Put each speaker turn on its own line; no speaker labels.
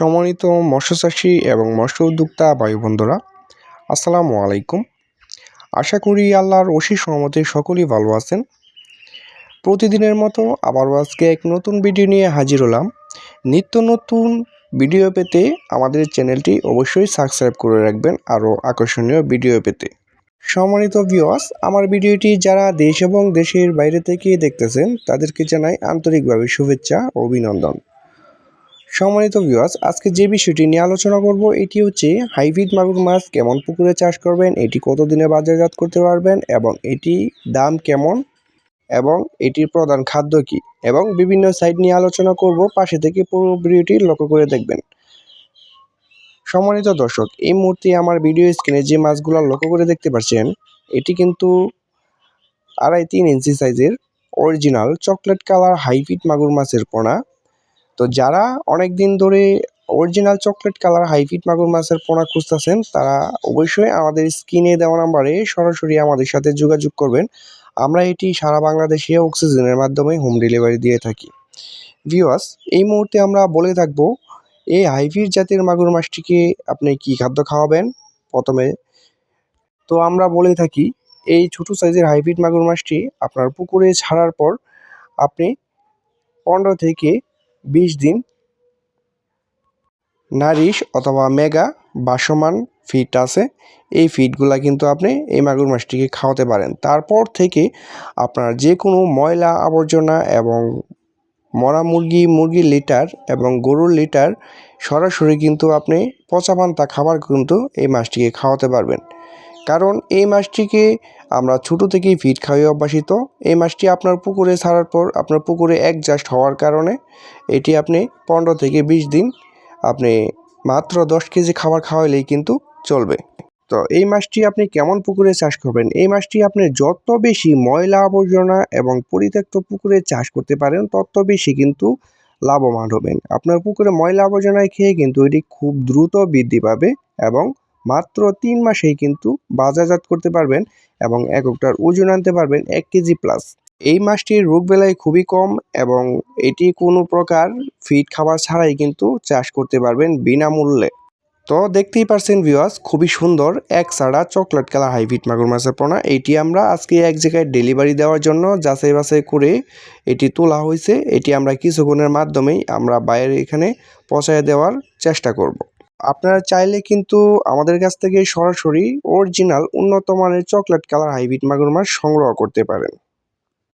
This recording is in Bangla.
সম্মানিত মৎস্যচাষী এবং মৎস্য উদ্যোক্তা ভাই বন্ধুরা আসসালামু আলাইকুম। আশা করি আল্লাহর অশী সহমতে সকলেই ভালো আছেন। প্রতিদিনের মতো আবারও আজকে এক নতুন ভিডিও নিয়ে হাজির হলাম। নিত্য নতুন ভিডিও পেতে আমাদের চ্যানেলটি অবশ্যই সাবস্ক্রাইব করে রাখবেন আরও আকর্ষণীয় ভিডিও পেতে। সম্মানিত ভিওয়াস আমার ভিডিওটি যারা দেশ এবং দেশের বাইরে থেকে দেখতেছেন, তাদেরকে জানাই আন্তরিকভাবে শুভেচ্ছা অভিনন্দন। সম্মানিত ভিউয়ার্স আজকে যে বিষয়টি নিয়ে আলোচনা করব, এটি হচ্ছে হাইব্রিড মাগুর মাছ কেমন পুকুরে চাষ করবেন, এটি কতদিনে বাজারজাত করতে পারবেন এবং এটি দাম কেমন এবং এটির প্রধান খাদ্য কি এবং বিভিন্ন সাইড নিয়ে আলোচনা করব, পাশে থেকে পুরো ভিডিওটি লক্ষ্য করে দেখবেন। সম্মানিত দর্শক, এই মুহূর্তে আমার ভিডিও স্ক্রিনে যে মাছগুলো লক্ষ্য করে দেখতে পাচ্ছেন, এটি কিন্তু আড়াই তিন ইঞ্চি সাইজের অরিজিনাল চকলেট কালার হাইব্রিড মাগুর মাছের পোনা। তো যারা অনেক দিন ধরে অরিজিনাল চকলেট কালার হাইফিট মাগুর মাছের পোনা খুঁজতেছেন, তারা অবশ্যই আমাদের স্ক্রিনে দেওয়া নাম্বারে সরাসরি আমাদের সাথে যোগাযোগ করবেন। আমরা এটি সারা বাংলাদেশে অক্সিজেনের মাধ্যমে হোম ডেলিভারি দিয়ে থাকি। ভিওয়াস এই মুহূর্তে আমরা বলে থাকব, এই হাইফিট জাতের মাগুর মাছটিকে আপনি কি খাদ্য খাওয়াবেন? প্রথমে তো আমরা বলে থাকি, এই ছোট সাইজের হাইব্রিড মাগুর মাছটি আপনার পুকুরে ছাড়ার পর আপনি পনেরো থেকে বিশ দিন নারিশ অথবা মেগা বাসমান ফিট আছে, এই ফিডগুলো কিন্তু আপনি এই মাগুর মাছটিকে খাওয়াতে পারেন। তারপর থেকে আপনার যে কোনো ময়লা আবর্জনা এবং মরা মুরগি, মুরগির লিটার এবং গরুর লিটার সরাসরি কিন্তু আপনি পচা পান্তা খাবার কিন্তু এই মাছটিকে খাওয়াতে পারবেন। কারণ এই মাছটিকে আমরা ছোটো থেকেই ফিট খাওয়াই অভ্যাসিত। এই মাছটি আপনার পুকুরে ছাড়ার পর আপনার পুকুরে অ্যাডজাস্ট হওয়ার কারণে এটি আপনি পনেরো থেকে বিশ দিন আপনি মাত্র দশ কেজি খাবার খাওয়াইলেই কিন্তু চলবে। তো এই মাছটি আপনি কেমন পুকুরে চাষ করবেন? এই মাছটি আপনি যত বেশি ময়লা আবর্জনা এবং পরিত্যক্ত পুকুরে চাষ করতে পারেন, তত বেশি কিন্তু লাভবান হবেন। আপনার পুকুরে ময়লা আবর্জনায় খেয়ে কিন্তু এটি খুব দ্রুত বৃদ্ধি পাবে এবং মাত্র তিন মাসেই কিন্তু বাজারজাত করতে পারবেন এবং এককটার ওজন আনতে পারবেন এক কেজি প্লাস এই মাছটির রোগ বেলায় খুবই কম এবং এটি কোনো প্রকার ফিড খাবার ছাড়াই কিন্তু চাষ করতে পারবেন বিনামূল্যে। তো দেখতেই পারছেন ভিওয়াস খুবই সুন্দর, এক সাড়া চকলেট কালার হাইব্রিড মাগুর মাছের পোনা। এটি আমরা আজকে এক জায়গায় ডেলিভারি দেওয়ার জন্য যাচাই বাছাই করে এটি তোলা হয়েছে। এটি আমরা কিছুক্ষণের মাধ্যমেই আমরা বাইরে এখানে পৌঁছায় দেওয়ার চেষ্টা করব। আপনারা চাইলে কিন্তু আমাদের কাছ থেকে সরাসরি অরিজিনাল উন্নত মানের চকলেট কালার হাইব্রিড মাগুর মাছ সংগ্রহ করতে পারেন।